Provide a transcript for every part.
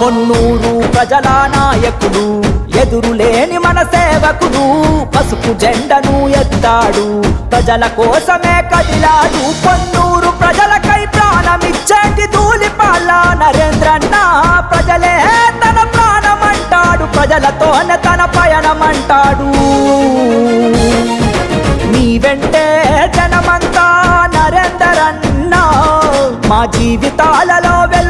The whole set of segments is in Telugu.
పొన్నూరు ప్రజల నాయకుడు ఎదురులేని మన సేవకుడు పసుపు జెండను ఎత్తాడు. ప్రజల కోసమే కదిలాడు పొన్నూరు మా జీవితాలలో వెలుగు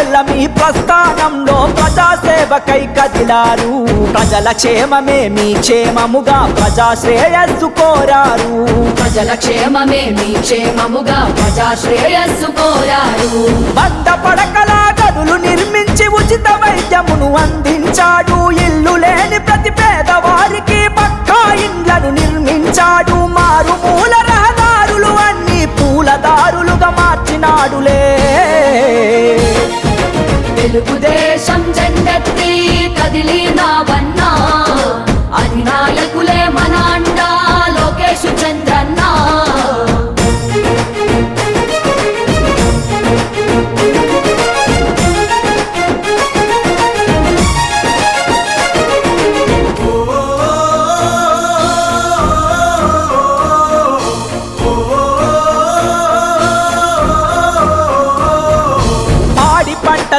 పాతికేళ్ళ మీ ప్రస్థానంలో ప్రజాసేవకై కదిలారు ప్రజల క్షేమమే మీ క్షేమముగా ప్రజా శ్రేయస్సు కోరారు. ప్రజల క్షేమమే మీ క్షేమముగా ప్రజా శ్రేయస్సు కోరారు. వంద పడకల గదులు నిర్మించి ఉచిత వైద్యమును అందించాడు. ఇల్లు లేని ప్రతి పేదవారికి పక్కా ఇండ్లను నిర్మించాడు. మారుమూల రహదారులు ഉപദേശം ജന്മത്തിൽ കതിലി നാവ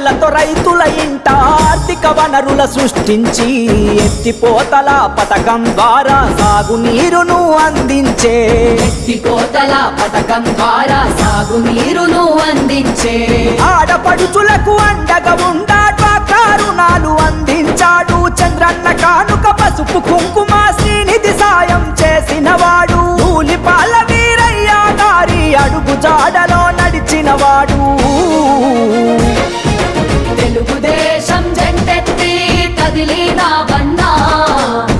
పంటలతో రైతుల ఇంట ఆర్థిక వనరుల సృష్టించి ఎత్తిపోతల పథకం ద్వారా సాగునీరును అందించే. ఎత్తిపోతల పథకం ద్వారా సాగునీరును అందించే. ఆడపడుచులకు అండగా ఉండా రుణాలు అందించాడు. చంద్రన్న కానుక పసుపు కుంకుమ శ్రీనిధి సాయం చేసినవాడు ధూళిపాల వీరయ్య గారి అడుగు జాడలో నడిచినవాడు తెలుగుదేశం జంటెత్తి కదిలినావన్నా పొన్నూరు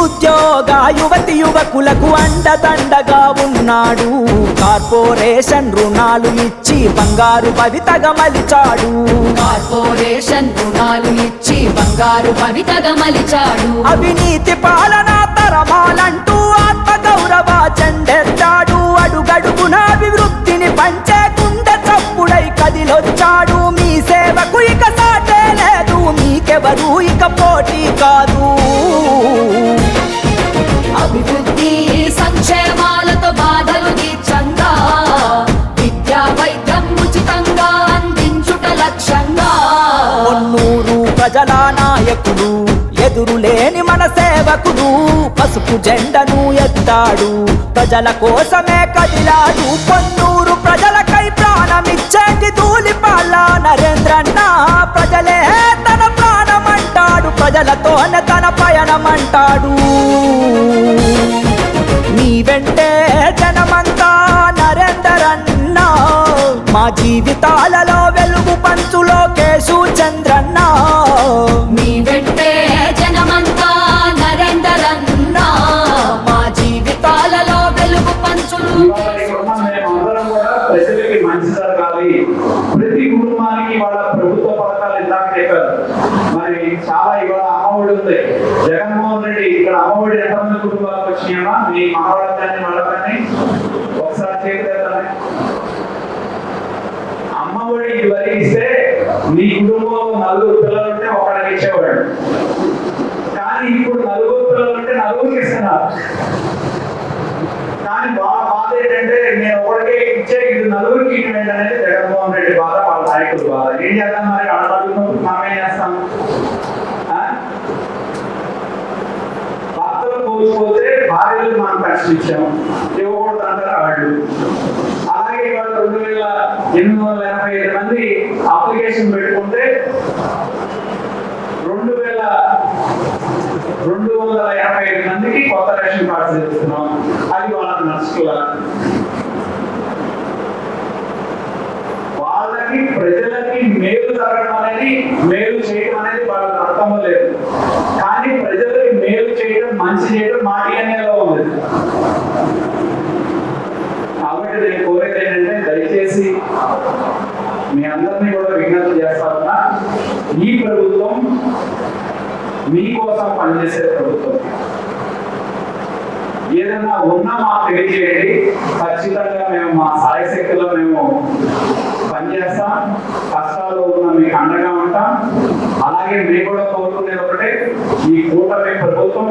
నిరుద్యోగ యువతి యువకులకు అండదండగా ఉన్నాడు. కార్పొరేషన్ రుణాలు ఇచ్చి బంగారు భవితగా మలిచాడు. కార్పొరేషన్ రుణాలు ఇచ్చి బంగారు భవితగా మలిచాడు. అవినీతి పాలన తరమాలంటూ ఆత్మ గౌరవ చెండెత్తాడు ప్రజల నాయకుడు ఎదురులేని మన సేవకుడు పసుపు జెండను ఎత్తాడు. ప్రజల కోసమే కదిలాడు పొన్నూరు ప్రజలకై ప్రాణమిచ్చేటి ధూళిపాల నరేంద్రన్న. ప్రజలే తన ప్రాణమంటాడు ప్రజలతోనే తన పయనమంటాడు. నీ వెంటే జనమంతా నరేందరన్న. మా జీవితాలలో జగన్మోహన్ రెడ్డి ఇక్కడ అమ్మఒడి ఎంతమంది కుటుంబాలకు వచ్చినాయా మీ మహారాజాన్ని కానీ ఒకసారి చేతులు అమ్మఒడి ఇవన్నీ ఇస్తే మీ కుటుంబంలో నలుగురు పిల్లలు ఉంటే ఒకడికి ఇచ్చేవాడు కానీ ఇప్పుడు నలుగురు పిల్లలు ఉంటే నలుగురికి ఇస్తున్నారు. కానీ బాగా బాధ ఏంటంటే నేను ఒకడికే ఇచ్చే ఇది నలుగురికి ఇవ్వండి అనేది జగన్మోహన్ రెడ్డి బాధ వాళ్ళ నాయకులు బాధ. ఏం చేద్దాం మరి? అడగడుగుతున్నప్పుడు మనం ఏం చేస్తాం కోల్పోతే భార్యలు మనం కష్టించాం ఇవ్వకూడదు అంటారు వాళ్ళు అలాగే ఇవాళ రెండు వేల ఎనిమిది వందల ఎనభై ఐదు మంది అప్లికేషన్ పెట్టుకుంటే రెండు వేల రెండు వందల యాభై ఐదు మందికి కొత్త రేషన్ కార్డు చేస్తున్నాం. అది వాళ్ళని నచ్చుకోలే వాళ్ళకి ప్రజలకి మేలు జరగడం అనేది మేలు చేయడం అనేది వాళ్ళకి అర్థం లేదు. కానీ మంచి చేయడం మా ఉంది. కాబట్టి నేను కోరేది ఏంటంటే దయచేసి మీ అందరినీ కూడా విజ్ఞప్తి చేస్తారన్నా ఈ ప్రభుత్వం మీకోసం పనిచేసే ప్రభుత్వం. ఏదైనా ఉన్నా మాకు తెలియజేయండి. ఖచ్చితంగా మేము మా సాయశక్తిలో మేము పనిచేస్తాం. కష్టాల్లో ఉన్న మీకు అండగా ఉంటాం. అలాగే మేము కూడా కోరుకునేది ఒకటే ఈ కూటమి ప్రభుత్వం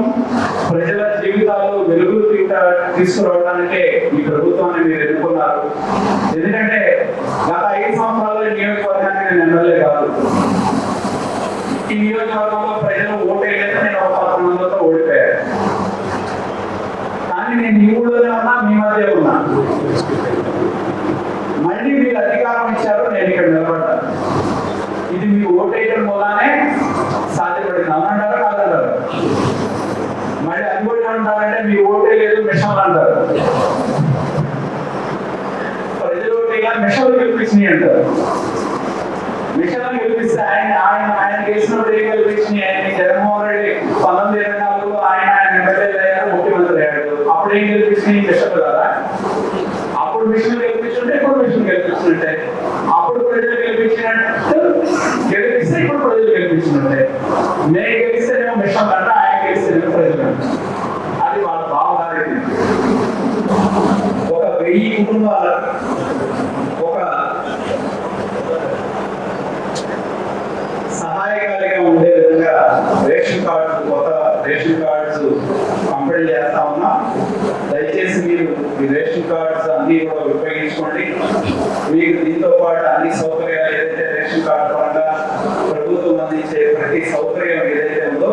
ప్రజల జీవితాల్లో వెలుగులు తీసుకురావడానికే ఈ ప్రభుత్వాన్ని మీరు ఎన్నుకున్నారు. ఎందుకంటే గత ఐదు సంవత్సరాలు నియోజకవర్గానికి నేను ఎమ్మెల్యే కాదు. ఈ నియోజకవర్గంలో ప్రజలు ఓటేయలేదు నేను ఒక పదకొండు ఓడిపోయాను కానీ నేను ఈ ఊళ్ళోనే ఉన్నా మీ మధ్య ఉన్నా. మళ్ళీ మీరు ఇచ్చారు నేను ఇక్కడ నిలబడ్డాను ఇది మీ ఓటేయడం మూలానే సాధ్యపడింది అవునంటారు కాదంటారు మళ్ళీ అది కూడా ఏమంటారంటే మీ ఓటే లేదు మిషన్లు అంటారు ప్రజలు ఓటేగా మిషన్లు గెలిపించినాయి అంటారు. మిషన్లు గెలిపిస్తే ఆయన ఆయన ఆయన గెలిచినప్పుడు ఏం గెలిపించినాయి? ఆయన జగన్మోహన్ రెడ్డి పంతొమ్మిది ఇరవై నాలుగులో ఆయన ఆయన ఎమ్మెల్యే అయ్యారు ముఖ్యమంత్రి అయ్యాడు. అప్పుడు ఏం గెలిపించినాయి? మిషన్లు కదా? అప్పుడు మిషన్ గెలిపించుంటే ఇప్పుడు మిషన్ గెలిపించినట్టే అప్పుడు ప్రజలు గెలిపించినట్టు గెలిపిస్తే ఇప్పుడు ప్రజలు గెలిపించినట్టే నేను గెలిస్తేనేమో మిషన్ అంటే ఆయన గెలిస్తేనేమో ప్రజలు అంట. అది వాళ్ళ భావగారి ఒక వెయ్యి కుటుంబాల ఒక సహాయకారిగా ఉండే విధంగా రేషన్ కార్డు కొత్త రేషన్ కార్డ్స్ పంపిణీ చేస్తా ఉన్నా. దయచేసి మీరు ఈ రేషన్ కార్డ్స్ అన్ని కూడా ఉపయోగించుకోండి. మీకు దీంతో పాటు అన్ని సౌకర్యాలు ఏదైతే రేషన్ కార్డు పరంగా ప్రభుత్వం అందించే ప్రతి సౌకర్యం ఏదైతే ఉందో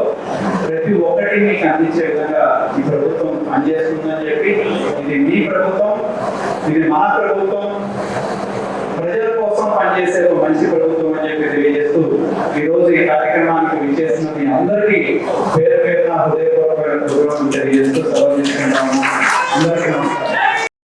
ప్రతి ఒక్కటి మీకు అందించే విధంగా ఈ ప్రభుత్వం పనిచేస్తుందని చెప్పి ఇది మీ ప్రభుత్వం ఇది మన ప్రభుత్వం ప్రజల కోసం పనిచేసే ఒక మంచి ప్రభుత్వం అని చెప్పి తెలియజేస్తూ ఈ రోజు ఈ కార్యక్రమానికి విచ్చేసిన మీ అందరికీ పేరు పేరున హృదయపూర్వకమైన తెలియజేస్తూ సెలవు తీసుకుంటాము అందరికీ